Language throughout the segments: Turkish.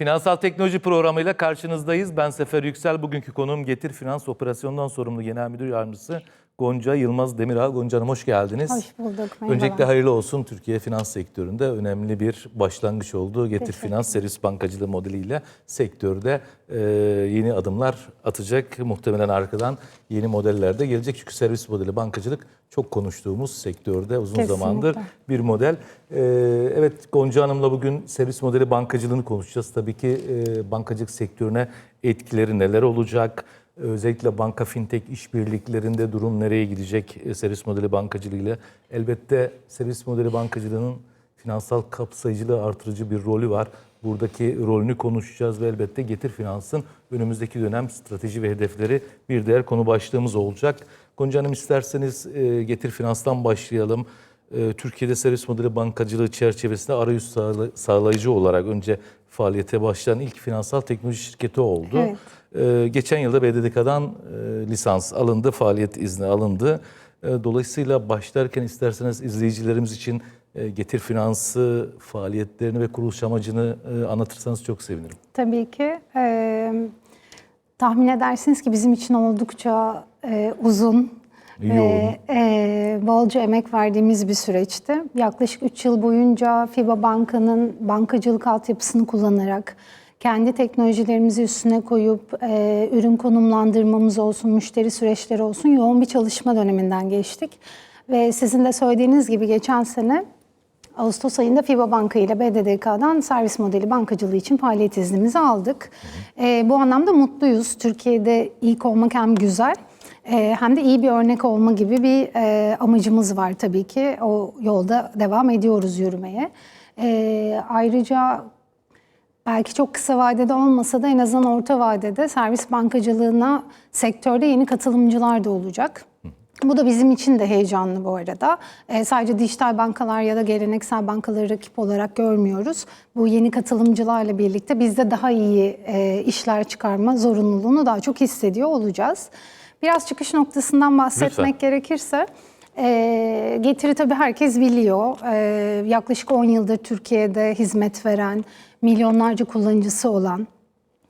Finansal Teknoloji programıyla karşınızdayız. Ben Sefer Yüksel. Bugünkü konuğum Getir Finans Operasyondan sorumlu Genel Müdür Yardımcısı Gonca Yılmaz Demiral. Gonca Hanım hoş geldiniz. Hoş bulduk. Merhabalar. Öncelikle hayırlı olsun. Türkiye finans sektöründe önemli bir başlangıç oldu. Getir Finans servis bankacılığı modeliyle sektörde e, yeni adımlar atacak. Muhtemelen arkadan yeni modeller de gelecek. Çünkü servis modeli bankacılık çok konuştuğumuz sektörde uzun Kesinlikle. zamandır bir model. E, evet Gonca Hanım'la bugün servis modeli bankacılığını konuşacağız. Tabii ki e, bankacılık sektörüne etkileri neler olacak? Özellikle banka fintech işbirliklerinde durum nereye gidecek e, servis modeli bankacılığıyla? Elbette servis modeli bankacılığının finansal kapsayıcılığı artırıcı bir rolü var. Buradaki rolünü konuşacağız ve elbette Getir Finans'ın önümüzdeki dönem strateji ve hedefleri bir diğer konu başlığımız olacak. Gonca Hanım isterseniz e, Getir Finans'tan başlayalım. E, Türkiye'de servis modeli bankacılığı çerçevesinde arayüz sağla- sağlayıcı olarak önce faaliyete başlayan ilk finansal teknoloji şirketi oldu. Evet. Ee, geçen yılda BDDK'dan e, lisans alındı, faaliyet izni alındı. E, dolayısıyla başlarken isterseniz izleyicilerimiz için e, Getir Finans'ı, faaliyetlerini ve kuruluş amacını e, anlatırsanız çok sevinirim. Tabii ki. e, tahmin edersiniz ki bizim için oldukça e, uzun Yoğun. ve e, bolca emek verdiğimiz bir süreçti. Yaklaşık 3 yıl boyunca FIBA Banka'nın bankacılık altyapısını kullanarak kendi teknolojilerimizi üstüne koyup e, ürün konumlandırmamız olsun, müşteri süreçleri olsun yoğun bir çalışma döneminden geçtik. Ve sizin de söylediğiniz gibi geçen sene Ağustos ayında FIBA Banka ile BDDK'dan servis modeli bankacılığı için faaliyet iznimizi aldık. Ee, bu anlamda mutluyuz. Türkiye'de ilk olmak hem güzel e, hem de iyi bir örnek olma gibi bir e, amacımız var tabii ki. O yolda devam ediyoruz yürümeye. E, ayrıca belki çok kısa vadede olmasa da en azından orta vadede servis bankacılığına sektörde yeni katılımcılar da olacak. Bu da bizim için de heyecanlı bu arada. Ee, sadece dijital bankalar ya da geleneksel bankaları rakip olarak görmüyoruz. Bu yeni katılımcılarla birlikte biz de daha iyi e, işler çıkarma zorunluluğunu daha çok hissediyor olacağız. Biraz çıkış noktasından bahsetmek Lütfen. gerekirse, e, Getiri tabii herkes biliyor. E, yaklaşık 10 yıldır Türkiye'de hizmet veren, milyonlarca kullanıcısı olan,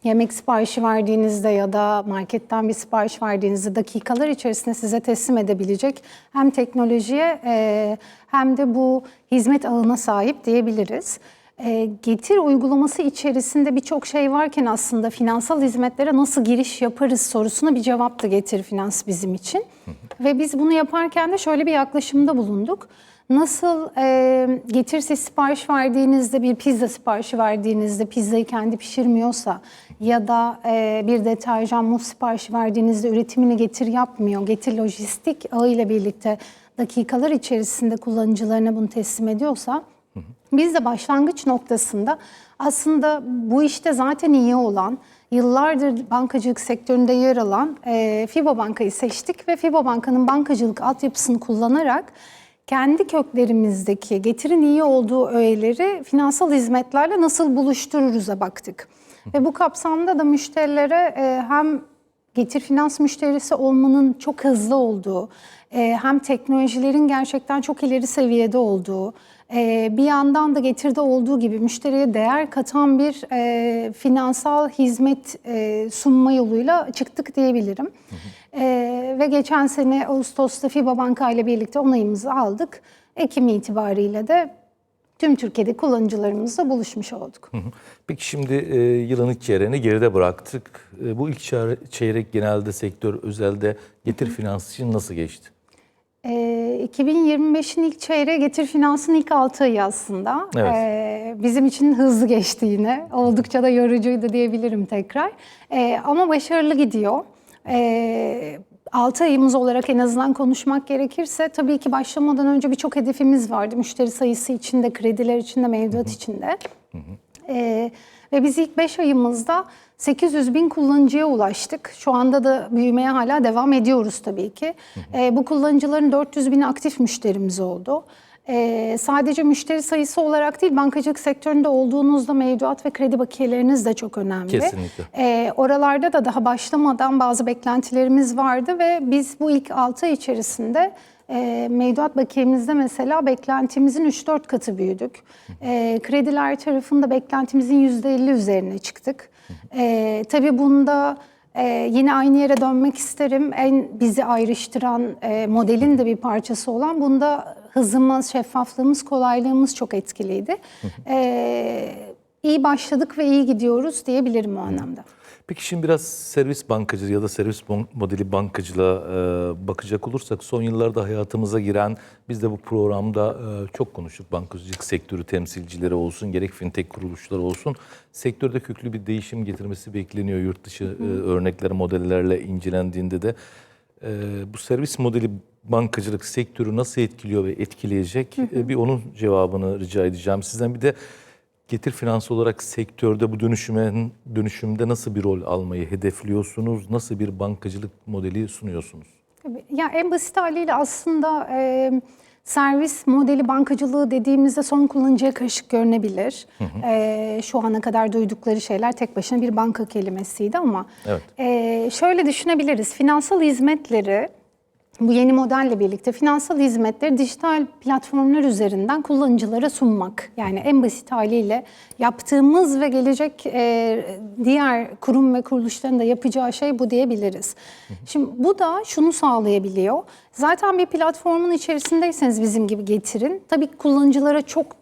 yemek siparişi verdiğinizde ya da marketten bir sipariş verdiğinizde dakikalar içerisinde size teslim edebilecek hem teknolojiye e, hem de bu hizmet ağına sahip diyebiliriz. E, Getir uygulaması içerisinde birçok şey varken aslında finansal hizmetlere nasıl giriş yaparız sorusuna bir cevap da Getir Finans bizim için. Ve biz bunu yaparken de şöyle bir yaklaşımda bulunduk. Nasıl e, getirse sipariş verdiğinizde bir pizza siparişi verdiğinizde pizzayı kendi pişirmiyorsa ya da e, bir deterjan muz siparişi verdiğinizde üretimini getir yapmıyor. Getir lojistik ağıyla birlikte dakikalar içerisinde kullanıcılarına bunu teslim ediyorsa biz de başlangıç noktasında aslında bu işte zaten iyi olan, yıllardır bankacılık sektöründe yer alan e, FIBA Banka'yı seçtik ve FIBA Banka'nın bankacılık altyapısını kullanarak kendi köklerimizdeki getirin iyi olduğu öğeleri finansal hizmetlerle nasıl buluştururuz'a baktık. Ve bu kapsamda da müşterilere e, hem getir finans müşterisi olmanın çok hızlı olduğu, e, hem teknolojilerin gerçekten çok ileri seviyede olduğu, bir yandan da getirde olduğu gibi müşteriye değer katan bir e, finansal hizmet e, sunma yoluyla çıktık diyebilirim. E, ve geçen sene Ağustos'ta FIBA Banka ile birlikte onayımızı aldık. Ekim itibariyle de tüm Türkiye'de kullanıcılarımızla buluşmuş olduk. Hı hı. Peki şimdi e, yılın ilk çeyreğini geride bıraktık. E, bu ilk çeyre- çeyrek genelde sektör özelde Getir Finans için nasıl geçti? E, 2025'in ilk çeyreği Getir Finans'ın ilk 6 ayı aslında. Evet. E, bizim için hızlı geçti yine. Oldukça da yorucuydu diyebilirim tekrar. E, ama başarılı gidiyor. E, 6 ayımız olarak en azından konuşmak gerekirse tabii ki başlamadan önce birçok hedefimiz vardı. Müşteri sayısı içinde, krediler içinde, mevduat içinde. Ee, ve biz ilk 5 ayımızda 800 bin kullanıcıya ulaştık. Şu anda da büyümeye hala devam ediyoruz tabii ki. Ee, bu kullanıcıların 400 bin aktif müşterimiz oldu. Ee, sadece müşteri sayısı olarak değil, bankacılık sektöründe olduğunuzda mevduat ve kredi bakiyeleriniz de çok önemli. Kesinlikle. Ee, oralarda da daha başlamadan bazı beklentilerimiz vardı ve biz bu ilk 6 ay içerisinde E, mevduat bakiyemizde mesela beklentimizin 3-4 katı büyüdük. E, krediler tarafında beklentimizin %50 üzerine çıktık. E, tabii bunda ee, yine aynı yere dönmek isterim. En bizi ayrıştıran e, modelin de bir parçası olan bunda hızımız, şeffaflığımız, kolaylığımız çok etkiliydi. Ee, iyi başladık ve iyi gidiyoruz diyebilirim o anlamda. Peki şimdi biraz servis bankacılığı ya da servis modeli bankacılığa e, bakacak olursak son yıllarda hayatımıza giren biz de bu programda e, çok konuştuk bankacılık sektörü temsilcileri olsun gerek fintech kuruluşları olsun. Sektörde köklü bir değişim getirmesi bekleniyor yurt dışı e, örnekler modellerle incelendiğinde de. E, bu servis modeli bankacılık sektörü nasıl etkiliyor ve etkileyecek? E, bir onun cevabını rica edeceğim sizden. Bir de Getir Finans olarak sektörde bu dönüşümün dönüşümde nasıl bir rol almayı hedefliyorsunuz? Nasıl bir bankacılık modeli sunuyorsunuz? Tabii. Ya en basit haliyle aslında e, servis modeli bankacılığı dediğimizde son kullanıcıya karışık görünebilir. E, şu ana kadar duydukları şeyler tek başına bir banka kelimesiydi ama Evet. e, şöyle düşünebiliriz. Finansal hizmetleri bu yeni modelle birlikte finansal hizmetleri dijital platformlar üzerinden kullanıcılara sunmak. Yani en basit haliyle yaptığımız ve gelecek e, diğer kurum ve kuruluşların da yapacağı şey bu diyebiliriz. Şimdi bu da şunu sağlayabiliyor. Zaten bir platformun içerisindeyseniz bizim gibi getirin. Tabii kullanıcılara çok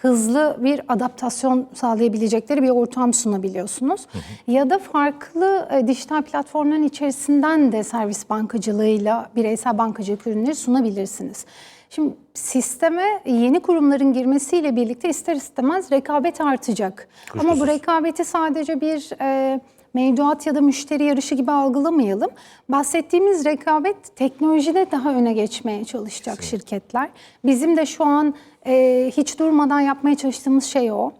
hızlı bir adaptasyon sağlayabilecekleri bir ortam sunabiliyorsunuz. Ya da farklı e, dijital platformların içerisinden de servis bankacılığıyla bireysel bankacılık ürünleri sunabilirsiniz. Şimdi sisteme yeni kurumların girmesiyle birlikte ister istemez rekabet artacak. Ama bu Kuşkusuz. rekabeti sadece bir e, mevduat ya da müşteri yarışı gibi algılamayalım. Bahsettiğimiz rekabet teknolojide daha öne geçmeye çalışacak şirketler. Bizim de şu an e, hiç durmadan yapmaya çalıştığımız şey o.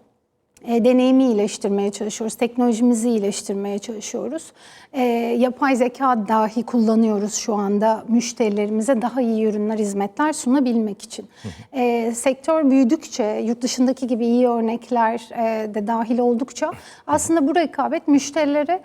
E, deneyimi iyileştirmeye çalışıyoruz, teknolojimizi iyileştirmeye çalışıyoruz. E, yapay zeka dahi kullanıyoruz şu anda müşterilerimize daha iyi ürünler, hizmetler sunabilmek için. E, sektör büyüdükçe, yurt dışındaki gibi iyi örnekler e, de dahil oldukça aslında bu rekabet müşterilere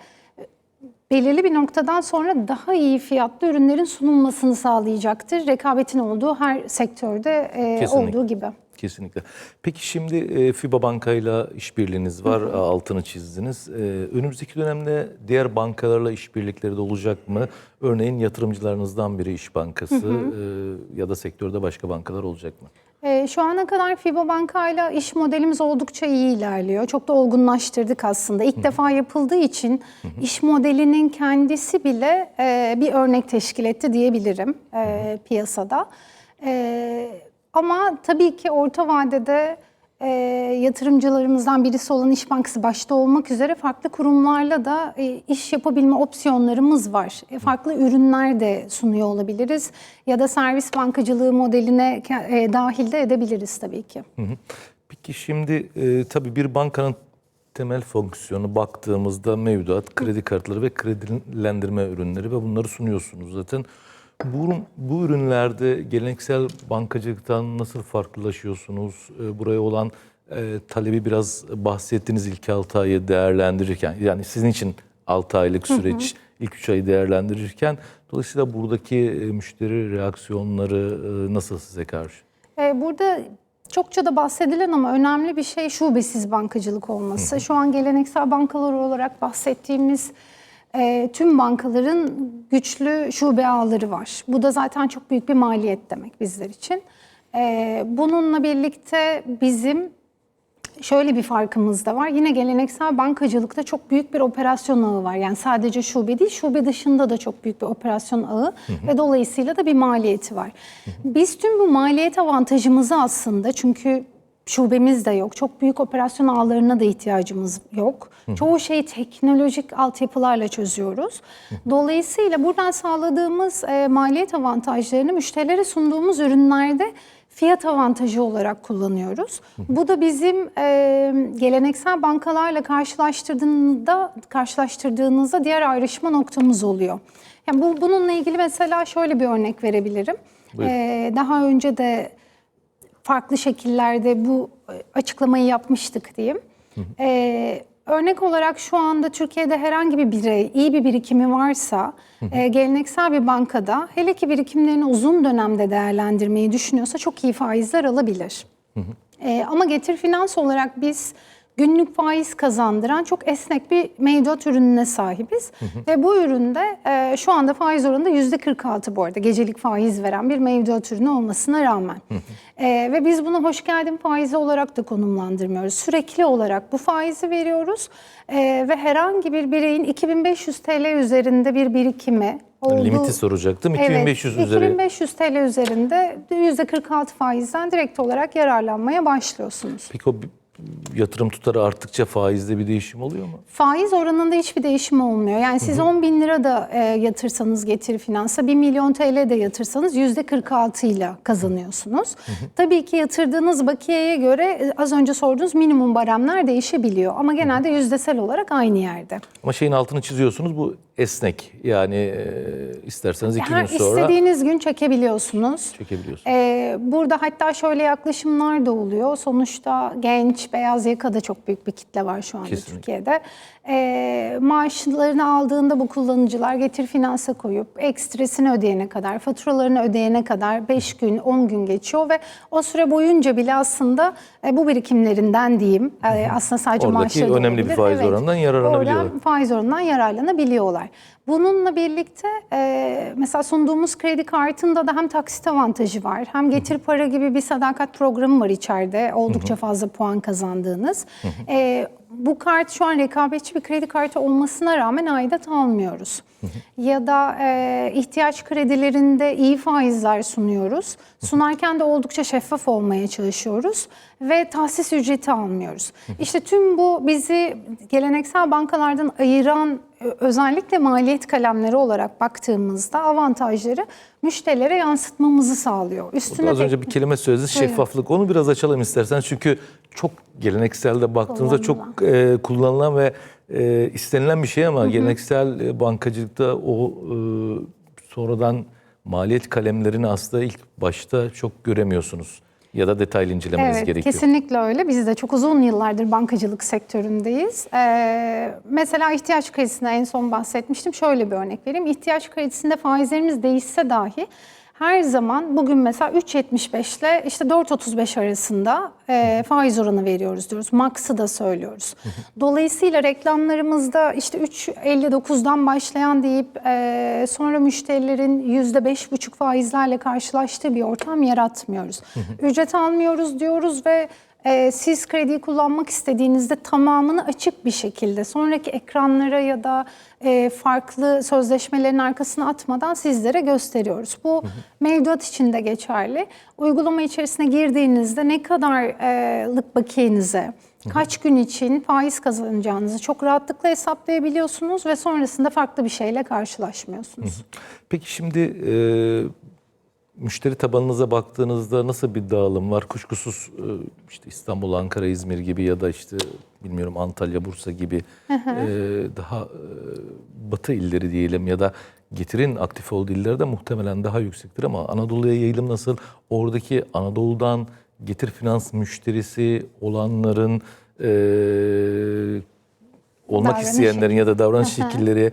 belirli bir noktadan sonra daha iyi fiyatlı ürünlerin sunulmasını sağlayacaktır. Rekabetin olduğu her sektörde e, olduğu gibi. Kesinlikle. Peki şimdi e, FIBA Banka'yla işbirliğiniz var, altını çizdiniz. E, önümüzdeki dönemde diğer bankalarla işbirlikleri de olacak mı? Örneğin yatırımcılarınızdan biri İş Bankası e, ya da sektörde başka bankalar olacak mı? Şu ana kadar FIBA Banka'yla iş modelimiz oldukça iyi ilerliyor. Çok da olgunlaştırdık aslında. İlk defa yapıldığı için iş modelinin kendisi bile e, bir örnek teşkil etti diyebilirim e, piyasada. E, Ama tabii ki orta vadede e, yatırımcılarımızdan birisi olan İş Bankası başta olmak üzere farklı kurumlarla da e, iş yapabilme opsiyonlarımız var. E, farklı ürünler de sunuyor olabiliriz ya da servis bankacılığı modeline e, dahil de edebiliriz tabii ki. Peki şimdi e, tabii bir bankanın temel fonksiyonu baktığımızda mevduat, kredi kartları ve kredilendirme ürünleri ve bunları sunuyorsunuz zaten. Bu, bu ürünlerde geleneksel bankacılıktan nasıl farklılaşıyorsunuz? E, buraya olan e, talebi biraz bahsettiğiniz ilk 6 ayı değerlendirirken yani sizin için 6 aylık süreç ilk 3 ayı değerlendirirken dolayısıyla buradaki e, müşteri reaksiyonları e, nasıl size karşı? E, Burada çokça da bahsedilen ama önemli bir şey şubesiz bankacılık olması. Şu an geleneksel bankalar olarak bahsettiğimiz e, tüm bankaların güçlü şube ağları var. Bu da zaten çok büyük bir maliyet demek bizler için. E, bununla birlikte bizim şöyle bir farkımız da var. Yine geleneksel bankacılıkta çok büyük bir operasyon ağı var. Yani sadece şube değil, şube dışında da çok büyük bir operasyon ağı ve dolayısıyla da bir maliyeti var. Biz tüm bu maliyet avantajımızı aslında çünkü şubemiz de yok. Çok büyük operasyon ağlarına da ihtiyacımız yok. Çoğu şeyi teknolojik altyapılarla çözüyoruz. Dolayısıyla buradan sağladığımız e, maliyet avantajlarını müşterilere sunduğumuz ürünlerde fiyat avantajı olarak kullanıyoruz. Bu da bizim e, geleneksel bankalarla karşılaştırdığında karşılaştırdığınızda diğer ayrışma noktamız oluyor. Yani bu bununla ilgili mesela şöyle bir örnek verebilirim. Buyurun. E, daha önce de farklı şekillerde bu e, açıklamayı yapmıştık diyeyim. E, örnek olarak şu anda Türkiye'de herhangi bir birey iyi bir birikimi varsa e, geleneksel bir bankada hele ki birikimlerini uzun dönemde değerlendirmeyi düşünüyorsa çok iyi faizler alabilir. E, ama getir finans olarak biz günlük faiz kazandıran çok esnek bir mevduat ürününe sahibiz. Ve bu üründe e, şu anda faiz oranı da %46 bu arada gecelik faiz veren bir mevduat ürünü olmasına rağmen. E, ve biz bunu hoş geldin faizi olarak da konumlandırmıyoruz. Sürekli olarak bu faizi veriyoruz E, ve herhangi bir bireyin 2500 TL üzerinde bir birikimi olduğu... Limiti soracaktım. 2500 evet, üzeri. 2500 TL üzerinde %46 faizden direkt olarak yararlanmaya başlıyorsunuz. Peki o yatırım tutarı arttıkça faizde bir değişim oluyor mu? Faiz oranında hiçbir değişim olmuyor. Yani siz 10 bin lira da e, yatırsanız getiri finansa 1 milyon TL de yatırsanız %46 ile kazanıyorsunuz. Tabii ki yatırdığınız bakiyeye göre e, az önce sorduğunuz minimum baremler değişebiliyor. Ama genelde yüzdesel olarak aynı yerde. Ama şeyin altını çiziyorsunuz bu esnek. Yani e, isterseniz iki Her gün sonra istediğiniz gün çekebiliyorsunuz. çekebiliyorsunuz. Ee, burada hatta şöyle yaklaşımlar da oluyor. Sonuçta genç, beyaz yakada çok büyük bir kitle var şu anda Kesinlikle. Türkiye'de. Ee, maaşlarını aldığında bu kullanıcılar getir finansa koyup ekstresini ödeyene kadar, faturalarını ödeyene kadar 5 gün, 10 gün geçiyor ve o süre boyunca bile aslında e, bu birikimlerinden diyeyim, e, aslında sadece Oradaki maaşları önemli bir faiz oranından yararlanabiliyorlar. Oradan faiz oranından yararlanabiliyorlar. Bununla birlikte e, mesela sunduğumuz kredi kartında da hem taksit avantajı var hem getir para gibi bir sadakat programı var içeride. Oldukça fazla puan kazandığınız. E, bu kart şu an rekabetçi bir kredi kartı olmasına rağmen aidat almıyoruz. ya da e, ihtiyaç kredilerinde iyi faizler sunuyoruz. Sunarken de oldukça şeffaf olmaya çalışıyoruz ve tahsis ücreti almıyoruz. İşte tüm bu bizi geleneksel bankalardan ayıran özellikle maliyet kalemleri olarak baktığımızda avantajları müşterilere yansıtmamızı sağlıyor. Üstüne Az önce bir kelime Buyurun. şeffaflık. Onu biraz açalım isterseniz. Çünkü çok gelenekselde baktığınızda çok e, kullanılan ve e, istenilen bir şey ama geleneksel e, bankacılıkta o e, sonradan maliyet kalemlerini aslında ilk başta çok göremiyorsunuz. Ya da detaylı incelemeniz Evet, gerekiyor. kesinlikle öyle. Biz de çok uzun yıllardır bankacılık sektöründeyiz. Ee, mesela ihtiyaç kredisine en son bahsetmiştim. Şöyle bir örnek vereyim. İhtiyaç kredisinde faizlerimiz değişse dahi her zaman bugün mesela 3.75 ile işte 4.35 arasında e, faiz oranı veriyoruz diyoruz. Max'ı da söylüyoruz. Dolayısıyla reklamlarımızda işte 3.59'dan başlayan deyip e, sonra müşterilerin %5,5 faizlerle karşılaştığı bir ortam yaratmıyoruz. Ücret almıyoruz diyoruz ve e, siz krediyi kullanmak istediğinizde tamamını açık bir şekilde sonraki ekranlara ya da e, farklı sözleşmelerin arkasına atmadan sizlere gösteriyoruz. Bu mevduat için de geçerli. Uygulama içerisine girdiğinizde ne kadarlık bakiyenize, kaç gün için faiz kazanacağınızı çok rahatlıkla hesaplayabiliyorsunuz ve sonrasında farklı bir şeyle karşılaşmıyorsunuz. Peki şimdi e, müşteri tabanınıza baktığınızda nasıl bir dağılım var? Kuşkusuz e, işte İstanbul, Ankara, İzmir gibi ya da işte bilmiyorum Antalya, Bursa gibi e, daha e, batı illeri diyelim ya da getirin aktif olduğu illerde muhtemelen daha yüksektir ama Anadolu'ya yayılım nasıl? Oradaki Anadolu'dan getir finans müşterisi olanların olmak Davranış isteyenlerin ya da davranış şekilleri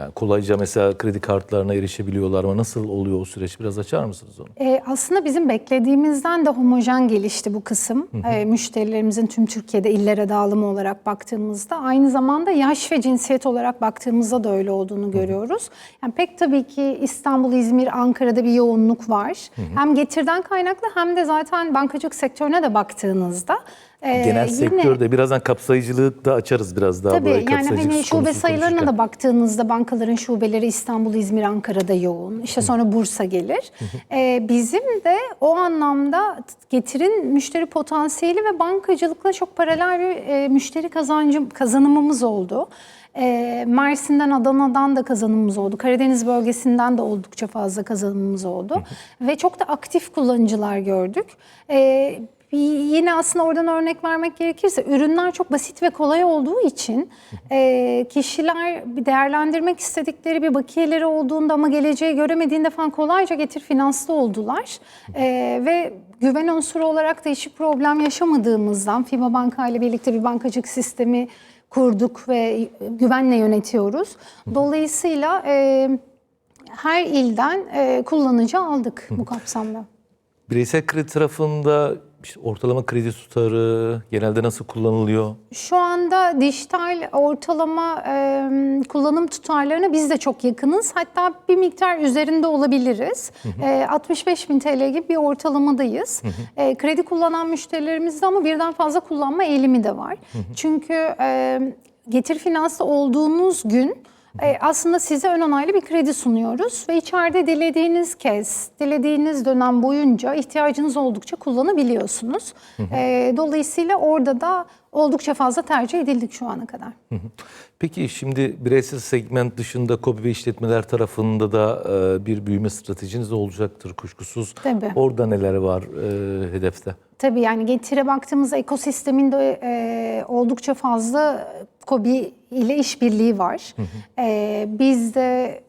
yani kolayca mesela kredi kartlarına erişebiliyorlar ama nasıl oluyor o süreç? Biraz açar mısınız onu? E, aslında bizim beklediğimizden de homojen gelişti bu kısım. E, müşterilerimizin tüm Türkiye'de illere dağılımı olarak baktığımızda aynı zamanda yaş ve cinsiyet olarak baktığımızda da öyle olduğunu görüyoruz. Yani pek tabii ki İstanbul, İzmir, Ankara'da bir yoğunluk var. Hem getirden kaynaklı hem de zaten bankacılık sektörüne de baktığınızda e, Genel yine- sektörde birazdan kapsayıcılığı da açarız biraz daha. Tabii böyle yani hani şube sayılarına konuşurken. da baktığınızda bankaların şubeleri İstanbul, İzmir, Ankara'da yoğun. İşte sonra Bursa gelir. Ee, bizim de o anlamda getirin müşteri potansiyeli ve bankacılıkla çok paralel bir e, müşteri kazancı kazanımımız oldu. Ee, Mersin'den, Adana'dan da kazanımımız oldu. Karadeniz bölgesinden de oldukça fazla kazanımımız oldu. Ve çok da aktif kullanıcılar gördük. Ee, bir- Yine aslında oradan örnek vermek gerekirse ürünler çok basit ve kolay olduğu için e, kişiler bir değerlendirmek istedikleri bir bakiyeleri olduğunda ama geleceği göremediğinde falan kolayca getir finanslı oldular. E, ve güven unsuru olarak da hiçbir problem yaşamadığımızdan FİBA Banka ile birlikte bir bankacılık sistemi kurduk ve güvenle yönetiyoruz. Dolayısıyla e, her ilden e, kullanıcı aldık bu kapsamda. Bireysel kredi tarafında işte ortalama kredi tutarı genelde nasıl kullanılıyor? Şu anda dijital ortalama e, kullanım tutarlarına biz de çok yakınız. Hatta bir miktar üzerinde olabiliriz. E, 65 bin TL gibi bir ortalamadayız. E, kredi kullanan müşterilerimizde ama birden fazla kullanma eğilimi de var. Çünkü e, getir finansta olduğunuz gün e, aslında size ön onaylı bir kredi sunuyoruz ve içeride dilediğiniz kez, dilediğiniz dönem boyunca ihtiyacınız oldukça kullanabiliyorsunuz. E, dolayısıyla orada da oldukça fazla tercih edildik şu ana kadar. Peki şimdi bireysel segment dışında KOBİ ve işletmeler tarafında da e, bir büyüme stratejiniz olacaktır kuşkusuz. Tabii. Orada neler var e, hedefte? Tabii yani getire baktığımızda ekosisteminde e, oldukça fazla KOBİ ile işbirliği var. E, biz de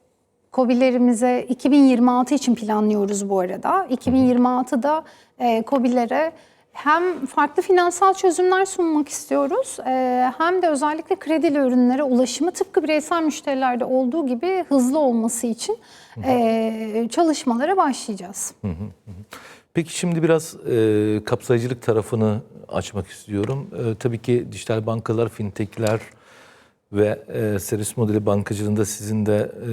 KOBİ'lerimize 2026 için planlıyoruz bu arada. 2026'da e, KOBİ'lere hem farklı finansal çözümler sunmak istiyoruz e, hem de özellikle kredili ürünlere ulaşımı tıpkı bireysel müşterilerde olduğu gibi hızlı olması için e, çalışmalara başlayacağız. Peki şimdi biraz e, kapsayıcılık tarafını açmak istiyorum. E, tabii ki dijital bankalar, fintechler ve e, servis modeli bankacılığında sizin de e,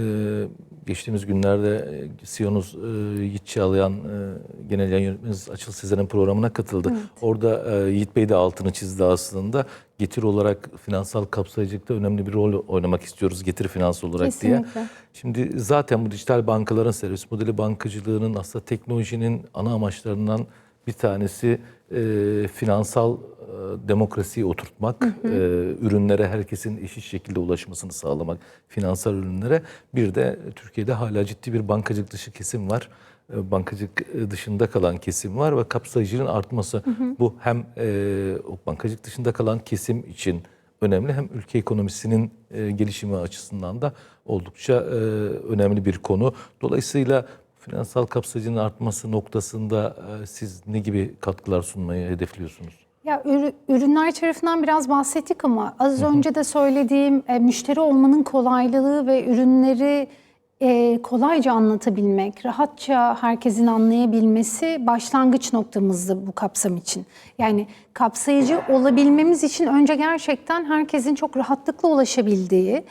geçtiğimiz günlerde e, CEO'nuz e, Yiğit Çağlayan, e, genel yayın yönetmeniniz Açıl Sezer'in programına katıldı. Orada e, Yiğit Bey de altını çizdi aslında. Getir olarak finansal kapsayıcılıkta önemli bir rol oynamak istiyoruz getir finans olarak diye. Kesinlikle. Şimdi zaten bu dijital bankaların servis modeli bankacılığının aslında teknolojinin ana amaçlarından bir tanesi e, finansal e, demokrasiyi oturtmak, e, ürünlere herkesin eşit şekilde ulaşmasını sağlamak, finansal ürünlere. Bir de Türkiye'de hala ciddi bir bankacılık dışı kesim var. E, Bankacılık dışında kalan kesim var ve kapsayıcılığın artması bu hem e, bankacılık dışında kalan kesim için önemli hem ülke ekonomisinin e, gelişimi açısından da oldukça e, önemli bir konu. Dolayısıyla finansal kapsayıcının artması noktasında e, siz ne gibi katkılar sunmayı hedefliyorsunuz? Ya ürü- ürünler tarafından biraz bahsettik ama az önce de söylediğim e, müşteri olmanın kolaylığı ve ürünleri e, kolayca anlatabilmek, rahatça herkesin anlayabilmesi başlangıç noktamızdı bu kapsam için. Yani kapsayıcı olabilmemiz için önce gerçekten herkesin çok rahatlıkla ulaşabildiği,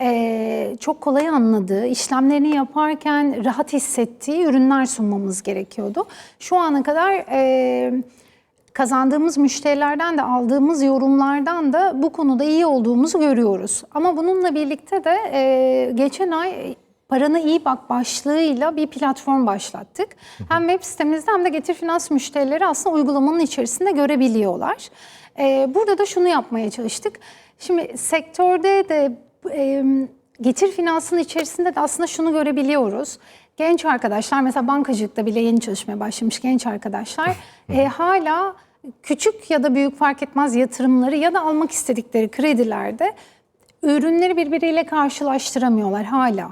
e, çok kolay anladığı, işlemlerini yaparken rahat hissettiği ürünler sunmamız gerekiyordu. Şu ana kadar... E, kazandığımız müşterilerden de aldığımız yorumlardan da bu konuda iyi olduğumuzu görüyoruz. Ama bununla birlikte de e, geçen ay Paranı iyi bak başlığıyla bir platform başlattık. Hem web sitemizde hem de Getir Finans müşterileri aslında uygulamanın içerisinde görebiliyorlar. E, burada da şunu yapmaya çalıştık. Şimdi sektörde de e, Getir Finans'ın içerisinde de aslında şunu görebiliyoruz. Genç arkadaşlar mesela bankacılıkta bile yeni çalışmaya başlamış genç arkadaşlar e, hala küçük ya da büyük fark etmez yatırımları ya da almak istedikleri kredilerde ürünleri birbiriyle karşılaştıramıyorlar hala.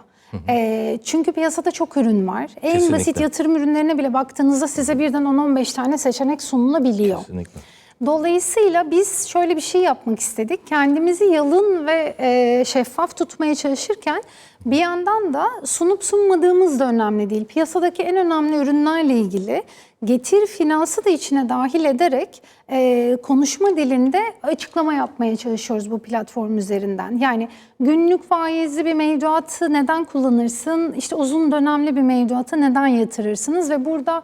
E, çünkü piyasada çok ürün var. En Kesinlikle. basit yatırım ürünlerine bile baktığınızda size birden 10-15 tane seçenek sunulabiliyor. Kesinlikle. Dolayısıyla biz şöyle bir şey yapmak istedik. Kendimizi yalın ve e, şeffaf tutmaya çalışırken bir yandan da sunup sunmadığımız da önemli değil. Piyasadaki en önemli ürünlerle ilgili getir finansı da içine dahil ederek e, konuşma dilinde açıklama yapmaya çalışıyoruz bu platform üzerinden. Yani günlük faizli bir mevduatı neden kullanırsın? İşte uzun dönemli bir mevduatı neden yatırırsınız? Ve burada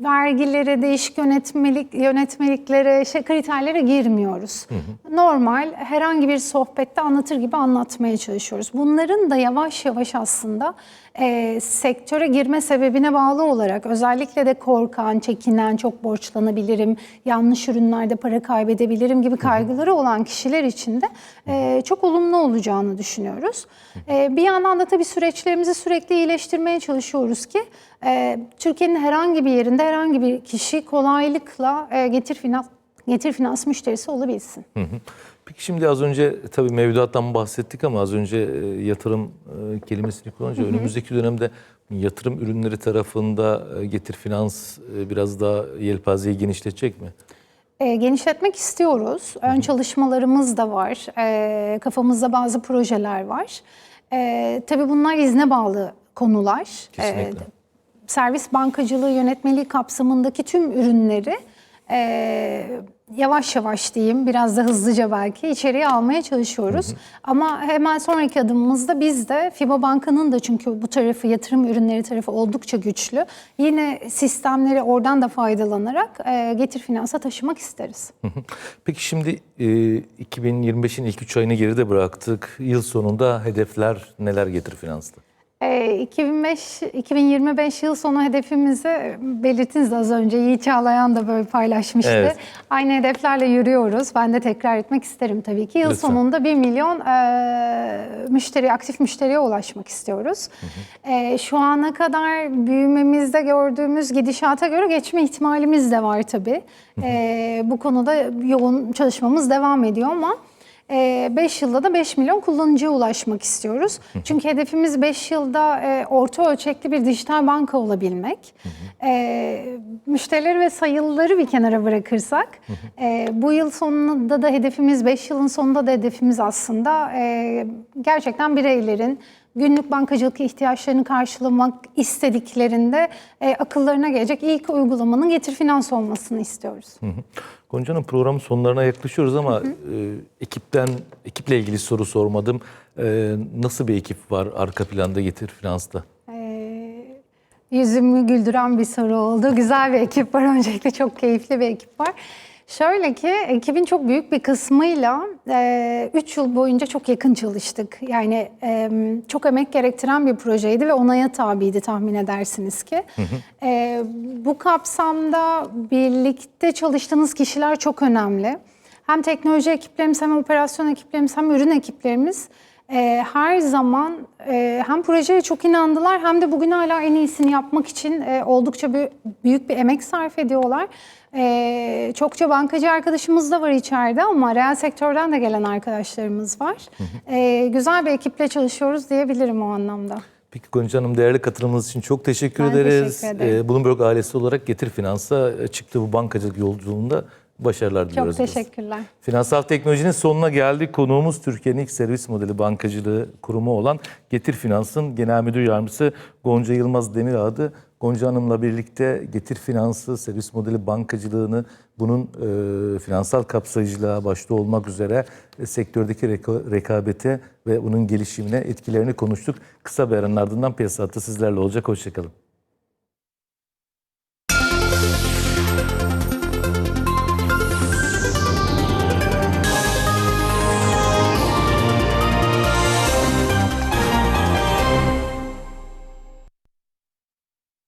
vergilere, değişik yönetmelik yönetmeliklere, şey, kriterlere girmiyoruz. Normal herhangi bir sohbette anlatır gibi anlatmaya çalışıyoruz. Bunların da yavaş yavaş aslında e, sektöre girme sebebine bağlı olarak özellikle de korkan, çekinen, çok borçlanabilirim, yanlış ürünlerde para kaybedebilirim gibi kaygıları olan kişiler için de e, çok olumlu olacağını düşünüyoruz. E, bir yandan da tabii süreçlerimizi sürekli iyileştirmeye çalışıyoruz ki e, Türkiye'nin herhangi bir yerinde herhangi bir kişi kolaylıkla e, getir finans getir finans müşterisi olabilsin. Hı hı. Peki şimdi az önce tabii mevduattan bahsettik ama az önce e, yatırım e, kelimesini kullanınca önümüzdeki dönemde yatırım ürünleri tarafında e, getir finans biraz daha yelpazeyi genişletecek mi? E, genişletmek istiyoruz. Ön çalışmalarımız da var. E, kafamızda bazı projeler var. E, tabii bunlar izne bağlı konular. Kesinlikle. E, servis bankacılığı yönetmeliği kapsamındaki tüm ürünleri e, yavaş yavaş diyeyim, biraz da hızlıca belki içeriye almaya çalışıyoruz. Ama hemen sonraki adımımızda biz de FIBA Banka'nın da çünkü bu tarafı yatırım ürünleri tarafı oldukça güçlü. Yine sistemleri oradan da faydalanarak e, Getir Finans'a taşımak isteriz. Peki şimdi e, 2025'in ilk 3 ayını geride bıraktık. Yıl sonunda hedefler neler getir finansta? E, 2005 2025 yıl sonu hedefimizi belirttiniz az önce. Yiğit Çağlayan da böyle paylaşmıştı. Evet. Aynı hedeflerle yürüyoruz. Ben de tekrar etmek isterim tabii ki. Yıl Lütfen. sonunda 1 milyon e, müşteri, aktif müşteriye ulaşmak istiyoruz. E, şu ana kadar büyümemizde gördüğümüz gidişata göre geçme ihtimalimiz de var tabii. E, bu konuda yoğun çalışmamız devam ediyor ama 5 yılda da 5 milyon kullanıcıya ulaşmak istiyoruz. Çünkü hedefimiz 5 yılda e, orta ölçekli bir dijital banka olabilmek. E, müşterileri ve sayıları bir kenara bırakırsak e, bu yıl sonunda da hedefimiz 5 yılın sonunda da hedefimiz aslında e, gerçekten bireylerin günlük bankacılık ihtiyaçlarını karşılamak istediklerinde e, akıllarına gelecek ilk uygulamanın Getir Finans olmasını istiyoruz. Gonca'nın programın sonlarına yaklaşıyoruz ama e, ekipten ekiple ilgili soru sormadım. E, nasıl bir ekip var arka planda Getir Finans'ta? Ee, yüzümü güldüren bir soru oldu. Güzel bir ekip var. Öncelikle çok keyifli bir ekip var. Şöyle ki ekibin çok büyük bir kısmıyla 3 yıl boyunca çok yakın çalıştık. Yani e, çok emek gerektiren bir projeydi ve onaya tabiydi tahmin edersiniz ki. E, bu kapsamda birlikte çalıştığınız kişiler çok önemli. Hem teknoloji ekiplerimiz hem operasyon ekiplerimiz hem ürün ekiplerimiz e, her zaman e, hem projeye çok inandılar hem de bugün hala en iyisini yapmak için e, oldukça bir, büyük bir emek sarf ediyorlar. E, çokça bankacı arkadaşımız da var içeride ama reel sektörden de gelen arkadaşlarımız var. E, güzel bir ekiple çalışıyoruz diyebilirim o anlamda. Peki Gonca Hanım değerli katılımınız için çok teşekkür Ben ederiz. teşekkür ederim. E, Bloomberg ailesi olarak Getir Finans'a çıktığı bu bankacılık yolculuğunda başarılar Çok diliyoruz. biz. teşekkürler. Finansal teknolojinin sonuna geldik. Konuğumuz Türkiye'nin ilk servis modeli bankacılığı kurumu olan Getir Finans'ın genel müdür yardımcısı Gonca Yılmaz Demirağ'dı. Gonca Hanım'la birlikte Getir Finans'ı, servis modeli bankacılığını, bunun e, finansal kapsayıcılığa başta olmak üzere e, sektördeki reka- rekabete ve bunun gelişimine etkilerini konuştuk. Kısa bir aranın ardından piyasa sizlerle olacak. Hoşçakalın.